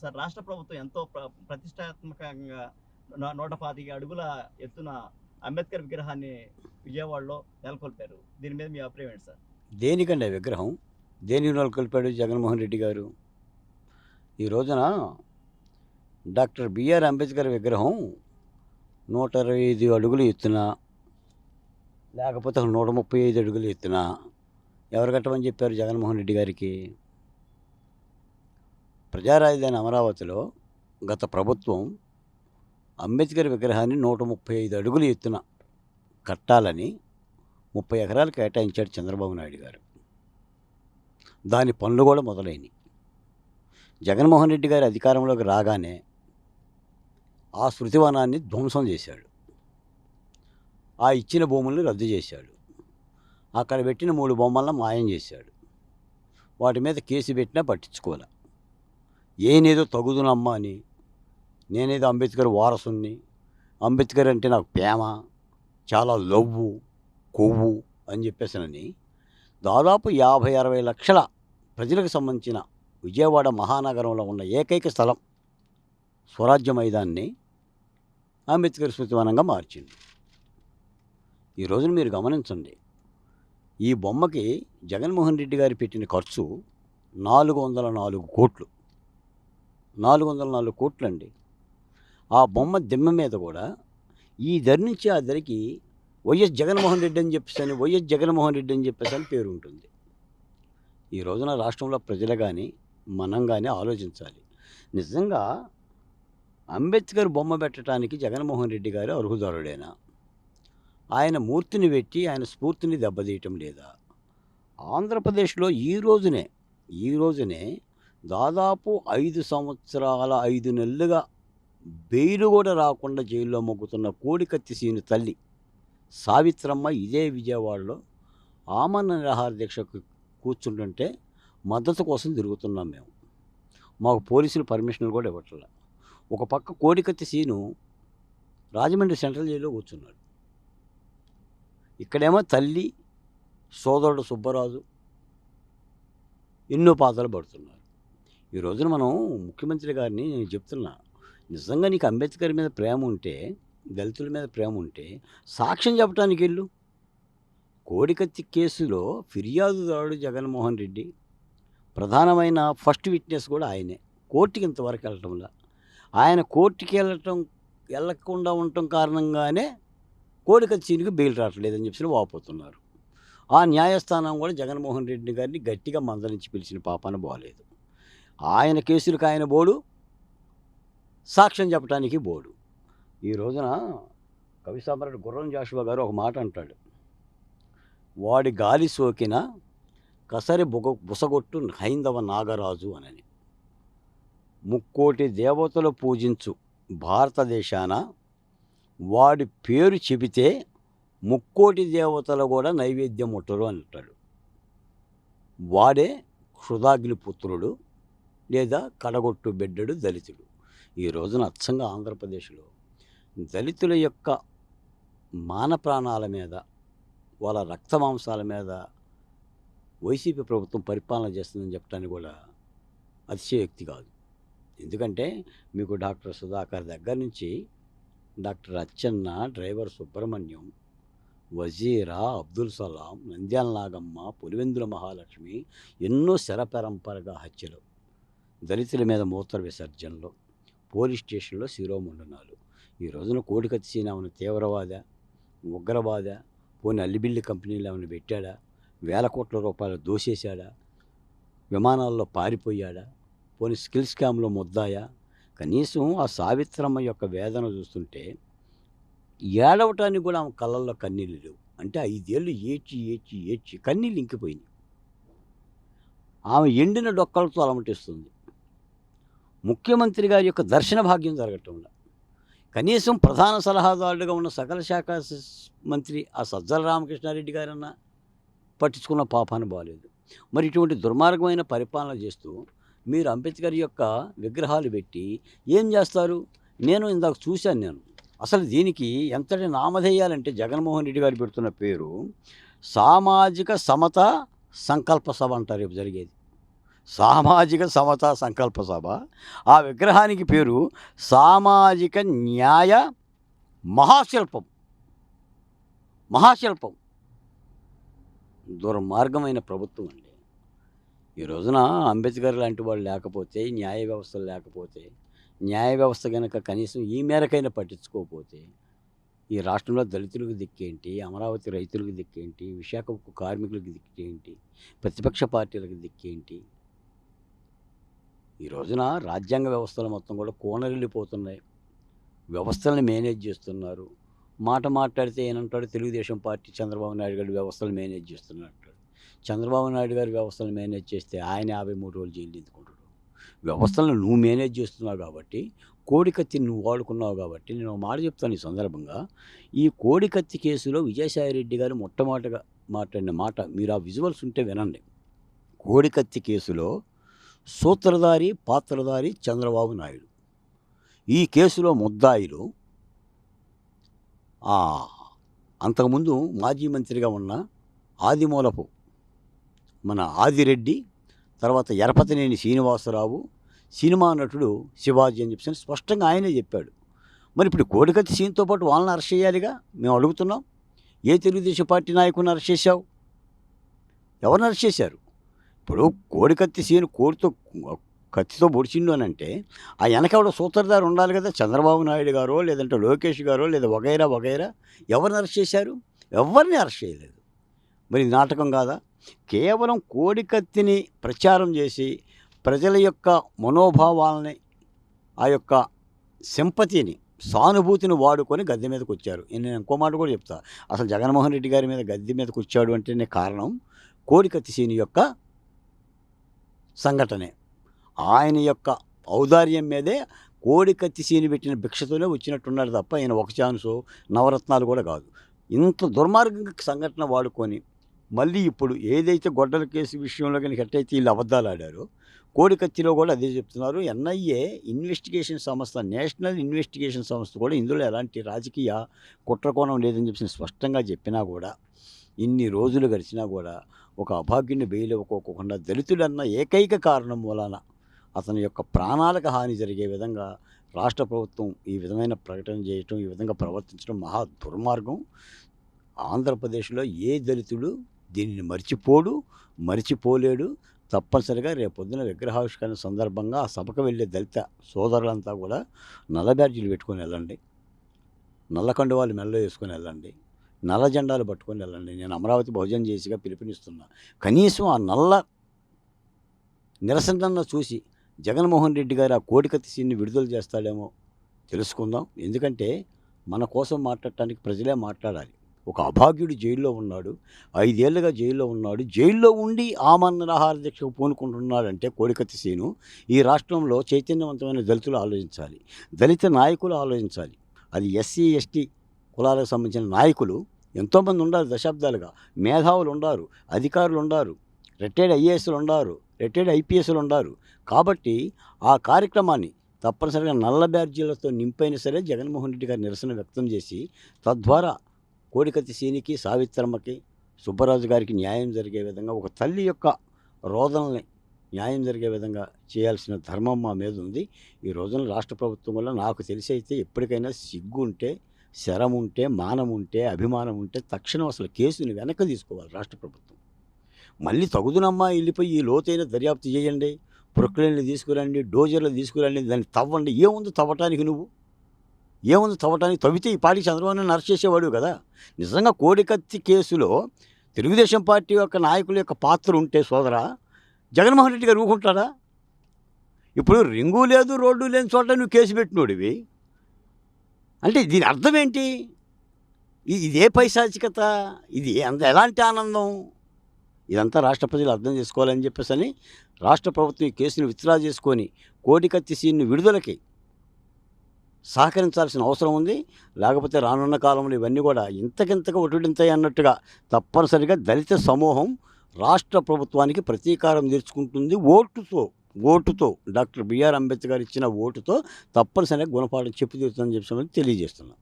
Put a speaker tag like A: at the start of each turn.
A: Sir రాష్ట్ర ప్రభుత్వం ఎంతో ప్ర- ప్రతిష్టాత్మకంగా నూట పాతిక అడుగుల ఎత్తున అంబేద్కర్ విగ్రహాన్ని విజయవాడలో నెలకొల్పారు. దీని మీద మీ అభిప్రాయం ఏంటి సార్?
B: దేనికండి విగ్రహం? దేనికి నెలకొల్పాడు జగన్మోహన్ రెడ్డి గారు? ఈ రోజున డాక్టర్ బిఆర్ అంబేద్కర్ విగ్రహం నూట ఇరవై ఐదు అడుగులు ఎత్తున లేకపోతే నూట ముప్పై ఐదు అడుగులు ఎత్తున ఎవరు కట్టమని చెప్పారు జగన్మోహన్ రెడ్డి గారికి? ప్రజారాజధాని అమరావతిలో గత ప్రభుత్వం అంబేద్కర్ విగ్రహాన్ని నూట ముప్పై ఐదు అడుగులు ఎత్తున కట్టాలని ముప్పై ఎకరాలు కేటాయించాడు చంద్రబాబు నాయుడు గారు. దాని పనులు కూడా మొదలైనవి జగన్మోహన్ రెడ్డి గారి అధికారంలోకి రాగానే ఆ శృతివనాన్ని ధ్వంసం చేశాడు. ఆ ఇచ్చిన భూముల్ని రద్దు చేశాడు. అక్కడ పెట్టిన మూడు బొమ్మలను మాయం చేశాడు. వాటి మీద కేసు పెట్టినా పట్టించుకోలే. ఏనేదో తగుదునమ్మా అని. నేనేదో అంబేద్కర్ వారసుని అంబేద్కర్ అంటే నాకు ప్రేమ చాలా లవ్వు కొవ్వు అని చెప్పేసినని. దాదాపు యాభై అరవై లక్షల ప్రజలకు సంబంధించిన విజయవాడ మహానగరంలో ఉన్న ఏకైక స్థలం స్వరాజ్య మైదాన్ని అంబేద్కర్ స్మృతివనంగా మార్చింది. ఈ రోజున మీరు గమనించండి. ఈ బొమ్మకి జగన్మోహన్ రెడ్డి గారు పెట్టిన ఖర్చు నాలుగు వందల నాలుగు కోట్లు. నాలుగు వందల నాలుగు కోట్లు అండి ఆ బొమ్మ దిమ్మ మీద కూడా ఈ దరి నుంచి ఆ దరికి వైఎస్ జగన్మోహన్ రెడ్డి అని చెప్పేసి అని వైఎస్ జగన్మోహన్ రెడ్డి అని చెప్పేసి అని పేరు ఉంటుంది ఈ రోజున రాష్ట్రంలో ప్రజలు కానీ మనం కానీ ఆలోచించాలి. నిజంగా అంబేద్కర్ బొమ్మ పెట్టడానికి జగన్మోహన్ రెడ్డి గారు అర్హుదారుడేనా? ఆయన మూర్తిని పెట్టి ఆయన స్ఫూర్తిని దెబ్బతీయటం లేదా? ఆంధ్రప్రదేశ్లో ఈ రోజునే ఈ రోజునే దాదాపు ఐదు సంవత్సరాల ఐదు నెలలుగా బెయిలు కూడా రాకుండా జైల్లో మొగ్గుతున్న కోడికత్తి సీని తల్లి సావిత్రమ్మ ఇదే విజయవాడలో ఆమరణ నిరాహార దీక్షకు కూర్చుంటుంటే మద్దతు కోసం తిరుగుతున్నాం మేము. మాకు పోలీసులు పర్మిషన్లు కూడా ఇవ్వట్లే. ఒక పక్క కోడికత్తి సీను రాజమండ్రి సెంట్రల్ జైల్లో కూర్చున్నాడు. ఇక్కడేమో తల్లి సోదరుడు సుబ్బరాజు ఎన్నో పాత్రలు పడుతున్నారు. ఈ రోజున మనం ముఖ్యమంత్రి గారిని నేను చెప్తున్నా నిజంగా నీకు అంబేద్కర్ మీద ప్రేమ ఉంటే దళితుల మీద ప్రేమ ఉంటే సాక్ష్యం చెప్పడానికి వెళ్ళు. కోడికత్తి కేసులో ఫిర్యాదుదారుడు జగన్మోహన్ రెడ్డి ప్రధానమైన ఫస్ట్ విట్నెస్ కూడా ఆయనే. కోర్టుకి ఇంతవరకు వెళ్ళటంలా. ఆయన కోర్టుకి వెళ్ళటం వెళ్ళకుండా ఉండటం కారణంగానే కోడికత్తి సీనికి బెయిల్ రావట్లేదని చెప్పి వాపోతున్నారు. ఆ న్యాయస్థానం కూడా జగన్మోహన్ రెడ్డి గారిని గట్టిగా మందలించి పిలిచిన పాపాన బాగలేదు ఆయన కేసులకు ఆయన బోడు సాక్ష్యం చెప్పడానికి బోడు. ఈ రోజున కవి సామ్రాట్ గుర్రం జాషువా గారు ఒక మాట అంటాడు. వాడి గాలి సోకిన కసరి బుగ బుసగొట్టు హైందవ నాగరాజు అనని. ముక్కోటి దేవతలు పూజించు భారతదేశాన వాడి పేరు చెబితే ముక్కోటి దేవతలు కూడా నైవేద్యం ముట్టరు అని అంటాడు. వాడే క్షుదాగ్నిపుత్రుడు పుత్రుడు లేదా కడగొట్టు బిడ్డడు దళితుడు. ఈ రోజున అచ్చంగా ఆంధ్రప్రదేశ్లో దళితుల యొక్క మాన ప్రాణాల మీద వాళ్ళ రక్త మాంసాల మీద వైసీపీ ప్రభుత్వం పరిపాలన చేస్తుందని చెప్పడానికి కూడా అతిశయోక్తి కాదు. ఎందుకంటే మీకు డాక్టర్ సుధాకర్ దగ్గర నుంచి డాక్టర్ అచ్చన్న డ్రైవర్ సుబ్రహ్మణ్యం వజీరా అబ్దుల్ సలాం నంద్యాల నాగమ్మ పులివెందుల మహాలక్ష్మి ఎన్నో శరపరంపరగా హత్యలు. దళితుల మీద మూత్ర విసర్జనలు పోలీస్ స్టేషన్లో శిరోముండనాలు ఈ రోజున కోటికత్తి సీన ఉన్న తీవ్రవాద ఉగ్రవాద పోనీ అల్లిబిల్లి కంపెనీలు ఏమైనా పెట్టాడా? వేల కోట్ల రూపాయలు దోసేశాడా? విమానాల్లో పారిపోయాడా? పోనీ స్కిల్ స్కామ్లో ముద్దాయా? కనీసం ఆ సావిత్రమ్మ యొక్క వేదన చూస్తుంటే ఏడవటానికి కూడా ఆమె కళ్ళల్లో కన్నీళ్ళు లేవు. అంటే ఐదేళ్ళు ఏడ్చి ఏడ్చి ఏడ్చి కన్నీళ్ళు ఇంకిపోయినాయి. ఆమె ఎండిన డొక్కలతో అలమటిస్తుంది. ముఖ్యమంత్రి గారి యొక్క దర్శన భాగ్యం జరగటంలో కనీసం ప్రధాన సలహాదారుడుగా ఉన్న సకల శాఖ మంత్రి ఆ సజ్జల రామకృష్ణారెడ్డి గారన్నా పట్టించుకున్న పాపాన్ని బాగాలేదు మరి ఇటువంటి దుర్మార్గమైన పరిపాలన చేస్తూ మీరు అంబేద్కర్ యొక్క విగ్రహాలు పెట్టి ఏం చేస్తారు? నేను ఇందాక చూశాను నేను. అసలు దీనికి ఎంతటి నామధేయాలంటే జగన్మోహన్ రెడ్డి గారు పెడుతున్న పేరు సామాజిక సమత సంకల్ప సభ అంటారు రేపు జరిగేది. సామాజిక సమతా సంకల్ప సభ. ఆ విగ్రహానికి పేరు సామాజిక న్యాయ మహాశిల్పం. మహాశిల్పం. దుర్మార్గమైన ప్రభుత్వం అండి. ఈ రోజున అంబేద్కర్ లాంటి వాళ్ళు లేకపోతే న్యాయ వ్యవస్థలు లేకపోతే న్యాయ వ్యవస్థ కనుక కనీసం ఈ మేరకైనా పట్టించుకోకపోతే ఈ రాష్ట్రంలో దళితులకు దిక్కేంటి అమరావతి రైతులకు దిక్కేంటి విశాఖ కార్మికులకు దిక్కేంటి ప్రతిపక్ష పార్టీలకు దిక్కేంటి ఈ రోజున రాజ్యాంగ వ్యవస్థలు మొత్తం కూడా కోనరిల్లిపోతున్నాయి. వ్యవస్థలను మేనేజ్ చేస్తున్నారు. మాట మాట్లాడితే ఏనంటాడు? తెలుగుదేశం పార్టీ చంద్రబాబు నాయుడు గారి వ్యవస్థలు మేనేజ్ చేస్తున్నట్టు చంద్రబాబు నాయుడు గారి వ్యవస్థలు మేనేజ్ చేస్తే ఆయన యాభై మూడు రోజులు జైలు ఎందుకుంటాడు వ్యవస్థలను నువ్వు మేనేజ్ చేస్తున్నావు కాబట్టి కోడికత్తి నువ్వు వాడుకున్నావు కాబట్టి నేను ఒక మాట చెప్తాను ఈ సందర్భంగా. ఈ కోడికత్తి కేసులో విజయసాయిరెడ్డి గారు మొట్టమొదటిగా మాట్లాడిన మాట మీరు ఆ విజువల్స్ ఉంటే వినండి. కోడికత్తి కేసులో సూత్రధారి పాత్రధారి చంద్రబాబు నాయుడు. ఈ కేసులో ముద్దాయిలు అంతకుముందు మాజీ మంత్రిగా ఉన్న ఆదిమూలపు మన ఆదిరెడ్డి తర్వాత ఎరపతినేని శ్రీనివాసరావు సినిమా నటుడు శివాజీ అని చెప్పి స్పష్టంగా ఆయనే చెప్పాడు. మరి ఇప్పుడు కోడికత్తి సీన్తో పాటు వాళ్ళని అరెస్ట్ చేయాలిగా? మేము అడుగుతున్నాం. ఏ తెలుగుదేశం పార్టీ నాయకుని అరెస్ట్ చేశావు? ఎవరిని అరెస్ట్ చేశారు? ఇప్పుడు కోడికత్తి సీను కోడితో కత్తితో పొడిచిండు అని అంటే ఆ వెనకవిడ సూత్రధారు ఉండాలి కదా చంద్రబాబు నాయుడు గారో లేదంటే లోకేష్ గారో లేదా వగైరా వగైరా ఎవరిని అరెస్ట్ చేశారు? ఎవరిని అరెస్ట్ చేయలేదు. మరి నాటకం కాదా? కేవలం కోడికత్తిని ప్రచారం చేసి ప్రజల యొక్క మనోభావాలని ఆ యొక్క సింపతిని సానుభూతిని వాడుకొని గద్దె మీదకి వచ్చారు. నేను ఇంకో మాట కూడా చెప్తా. అసలు జగన్మోహన్ రెడ్డి గారి మీద గద్దె మీదకి వచ్చాడు అంటేనే కారణం కోడికత్తి సీని యొక్క సంఘటనే. ఆయన యొక్క ఔదార్యం మీదే కోడికత్తి సీని పెట్టిన భిక్షతోనే వచ్చినట్టున్నాడు తప్ప ఆయన ఒక ఛాన్సు నవరత్నాలు కూడా కాదు. ఇంత దుర్మార్గంగా సంఘటన వాడుకొని మళ్ళీ ఇప్పుడు ఏదైతే గొడ్డల కేసు విషయంలో కనుక ఎట్టయితే వీళ్ళు అబద్ధాలు ఆడారో కోడికత్తిలో కూడా అదే చెప్తున్నారు. ఎన్ఐఏ ఇన్వెస్టిగేషన్ సంస్థ నేషనల్ ఇన్వెస్టిగేషన్ సంస్థ కూడా ఇందులో ఎలాంటి రాజకీయ కుట్రకోణం లేదని చెప్పి స్పష్టంగా చెప్పినా కూడా ఇన్ని రోజులు గడిచినా కూడా ఒక అభాగ్యుని బెయిల్ ఇవ్వకోకుండా దళితుడన్న ఏకైక కారణం మూలాన అతని యొక్క ప్రాణాలకు హాని జరిగే విధంగా రాష్ట్ర ప్రభుత్వం ఈ విధమైన ప్రకటన చేయటం ఈ విధంగా ప్రవర్తించడం మహా దుర్మార్గం. ఆంధ్రప్రదేశ్లో ఏ దళితుడు దీనిని మర్చిపోడు మర్చిపోలేడు. తప్పనిసరిగా రేపొద్దున విగ్రహావిష్కరణ సందర్భంగా ఆ సభకు వెళ్ళే దళిత సోదరులంతా కూడా నల్ల బ్యాడ్జీలు పెట్టుకొని వెళ్ళండి. నల్ల కండువాలు మెల్ల వేసుకొని వెళ్ళండి. నల్ల జెండాలు పట్టుకొని వెళ్ళండి. నేను అమరావతి భోజనం చేసిగా పిలుపునిస్తున్నా. కనీసం ఆ నల్ల నిరసన చూసి జగన్మోహన్ రెడ్డి గారు ఆ కోడికత్తి సీన్ని విడుదల చేస్తాడేమో తెలుసుకుందాం. ఎందుకంటే మన కోసం మాట్లాడటానికి ప్రజలే మాట్లాడాలి. ఒక అభాగ్యుడు జైల్లో ఉన్నాడు. ఐదేళ్ళుగా జైల్లో ఉన్నాడు. జైల్లో ఉండి ఆమన్నరాహార దీక్షకు పూనుకుంటున్నాడంటే కోడికత్తి సీను ఈ రాష్ట్రంలో చైతన్యవంతమైన దళితులు ఆలోచించాలి. దళిత నాయకులు ఆలోచించాలి. అది ఎస్సీ ఎస్టీ కులాలకు సంబంధించిన నాయకులు ఎంతోమంది ఉండారు దశాబ్దాలుగా. మేధావులు ఉండారు అధికారులు ఉండారు రిటైర్డ్ ఐఏఎస్లు ఉండారు రిటైర్డ్ ఐపీఎస్లు ఉండారు. కాబట్టి ఆ కార్యక్రమాన్ని తప్పనిసరిగా నల్ల బ్యాడ్జీలతో నింపైనా సరే జగన్మోహన్ రెడ్డి గారు నిరసన వ్యక్తం చేసి తద్వారా కోడికత్తి సీనికి సావిత్రమ్మకి సుబ్బరాజు గారికి న్యాయం జరిగే విధంగా ఒక తల్లి యొక్క రోదనల్ని న్యాయం జరిగే విధంగా చేయాల్సిన ధర్మం మా మీద ఉంది. ఈ రోజున రాష్ట్ర ప్రభుత్వం వల్ల నాకు తెలిసి అయితే ఎప్పటికైనా సిగ్గు ఉంటే శరం ఉంటే మానం ఉంటే అభిమానం ఉంటే తక్షణం అసలు కేసుని వెనక్కి తీసుకోవాలి రాష్ట్ర ప్రభుత్వం. మళ్ళీ తగుదునమ్మా వెళ్ళిపోయి ఈ లోతైన దర్యాప్తు చేయండి ప్రొక్లైన్లు తీసుకురండి డోజర్లు తీసుకురండి దాన్ని తవ్వండి. ఏముంది తవ్వటానికి నువ్వు? ఏముంది తవ్వటానికి? తవ్వితే ఈ పార్టీ చంద్రబాబు నాయుడు చేసేవాడు కదా. నిజంగా కోడికత్తి కేసులో తెలుగుదేశం పార్టీ యొక్క నాయకుల యొక్క పాత్ర ఉంటే సోదరా జగన్మోహన్ రెడ్డి గారు ఊరుకుంటాడా? ఇప్పుడు రింగు లేదు రోడ్డు లేని చోట నువ్వు కేసు పెట్టినోడివి. అంటే దీని అర్థం ఏంటి? ఇది ఇదే పైశాచికత ఇది అంత ఎలాంటి ఆనందం? ఇదంతా రాష్ట్ర ప్రజలు అర్థం చేసుకోవాలని చెప్పేసి అని రాష్ట్ర ప్రభుత్వం ఈ కేసును విత్డ్రా చేసుకొని కోటికత్తి సీన్ను విడుదలకి సహకరించాల్సిన అవసరం ఉంది. లేకపోతే రానున్న కాలంలో ఇవన్నీ కూడా ఇంతకింతగా ఒటుడింతాయి అన్నట్టుగా తప్పనిసరిగా దళిత సమూహం రాష్ట్ర ప్రభుత్వానికి ప్రతీకారం తీర్చుకుంటుంది ఓటుతో. ఓటుతో డాక్టర్ బిఆర్ అంబేద్కర్ ఇచ్చిన ఓటుతో తప్పనిసరిగా గుణపాఠం చెప్పు తీరుతుందని చెప్పి తెలియజేస్తున్నాను